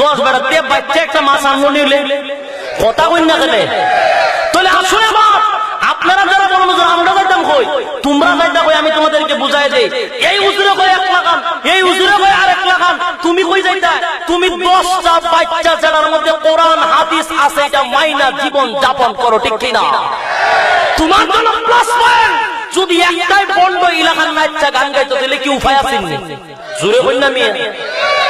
দশ বেড়া দিয়ে বাচ্চা একটা মাছ আনলো নিলে, কথা কই না গেলে তাহলে আসলে আপনারা যারা বলব যে আমরা যাইতাম কই? তোমরা যাইতা কই, আমি তোমাদেরকে বুঝাই দেই। এই উজুরে কই এক লাগান, এই উজুরে কই আর এক লাগান, তুমি কই যাইতা? তুমি দশটা বাচ্চা ছেলের মধ্যে কোরআন, হাদিস আছে, এটা মাইনা জীবন যাপন করো, ঠিক কিনা? তোমার জন্য প্লাস পয়েন্ট যদি একটাই বন্ড এলাকার নাচা গান গাইতো, তাহলে কি উপায় আছে জুড়ে বল না মেয়ে।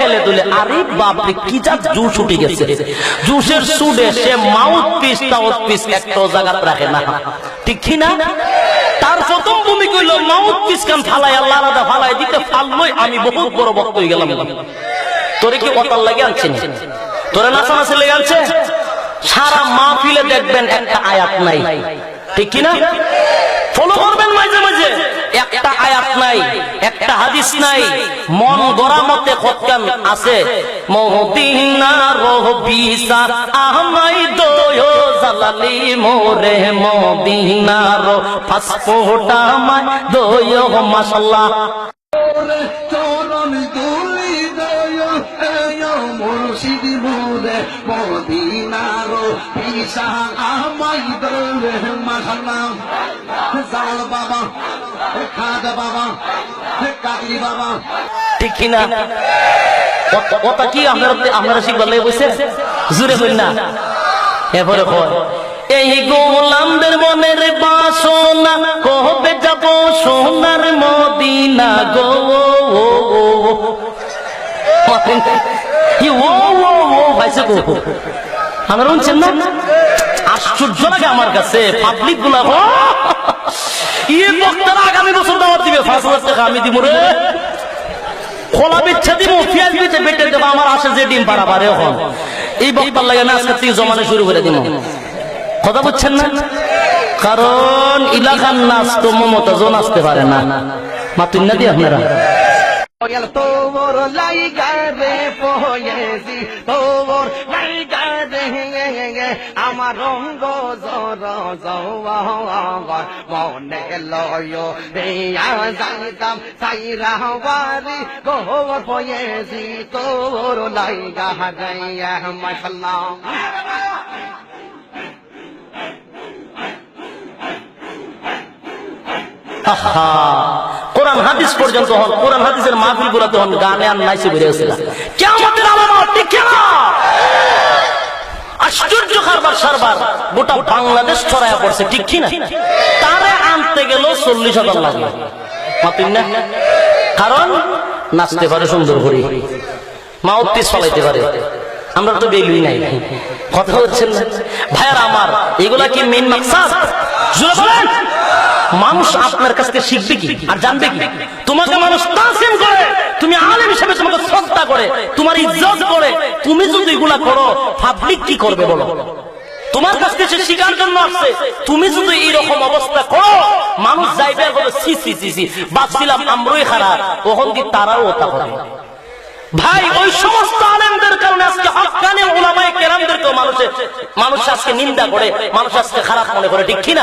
হেলে কি জুস উঠে জুসের সে মাউথ না। তার মাউথ পিস কান ফালাই দিতে আমি বহুত বড় বক্ত হয়ে গেলাম। তোরে কি কথার লাগে আনছেন তোরে নাচা নাচে লেগে আনছে? সারা মাহফিলে দেখবেন একটা আয়াত নাই। ঠিক কি না? ফলো করবেন মাঝে মাঝে। একটা আয়াত নাই, একটা হাদিস নাই। মন গড়া মতে খতকান আছে? মদিনার বিসা আমাই দয় জালালি মোরে মদিনার পাসপোর্ট আমায় দয়, মাশাল্লাহ। মদিনার পিসা আমাই দরে মাখালাম জাল বাবা, খাদ বাবা, কাকলি বাবা। ঠিক কথা- কি আপনারা আপনারা বসে? জুড়ে না। এই গোলামদের মনের বাসনা, কবে যাব সোনার মদিনা গো? ও ও ও ও গো আমার শুনছেন না? আশ্চর্য লাগে আমার কাছে পাবলিকগুলা ইয়ে বক্তারা আগামী বছর দাওয়াত দিবে, পাঁচ হাজার টাকা আমি দিব রে। খোলা বিচ্ছা দিব পেঁয়াজ বিচে বেটে আমার আসে যে ডিম পাড়া এখন। এই বক্তার লাগে না আজকে থেকে জমানো শুরু করে দিব কথা বুঝছেন না? কারণ ইলাকার নাচ তো মমতাজও নাচতে পারে না। মাতুন না দিয়ে আপনারা? ওয়াল তোর লাইগা রে পয়েছি তোর লাইগা রে আমার রঙ্গ জর জওয়া মনে লয় রে যাইতাম সাইরা বাড়ি গোর পয়েছি তোর লাইগা রে মাশাল্লাহ। আহা, কোরআন হাদিস পর্যন্ত হন, কোরআন হাদিসের মাহফিল গুলাতে হন, গানে আর নাইসে বেরিয়ে আসছিল কেমতের আলামত ঠিক না আশ্চর্য কারবার, সারবার, গোটা বাংলাদেশ ছড়ায়া পড়ছে, ঠিক কি না তারে আনতে গেল চল্লিশ হাজার লাগল মাতিন না? কারণ নাচতে পারে সুন্দর করে। মাউথ পিস ফলাইতে পারে। আমরা তো বেলুই নাই। কথা হচ্ছেন না। ভাইয়ার আমার, এগুলা কি মেন মাকসাদ? জোরে বলেন! মানুষ আপনার কাছ থেকে শিখবে কি? আর জানবে কি? তোমাকে মানুষ তাসিম করে, তুমি আলেম হিসেবে তোমাকে শ্রদ্ধা করে, তোমার ইজ্জত করে। তুমি যদি এগুলা করো পাবলিক কি করবে বলো? তোমার কাছ থেকে শিকার জন্য আসছে। তুমি যদি এইরকম অবস্থা করো, মানুষ যাইবে আর বলে সি সি সি সি। ভাবছিলাম আমরাই খারাপ ওখান দিয়ে তারাও ওটা করে? ভাই, ওই সমস্ত আলেমদের কারণে আজকে হকানে ওলামায়ে কেরামদেরকেও মানুষে মানুষ আজকে নিন্দা করে, মানুষ আজকে খারাপ মনে করে, ঠিক কিনা?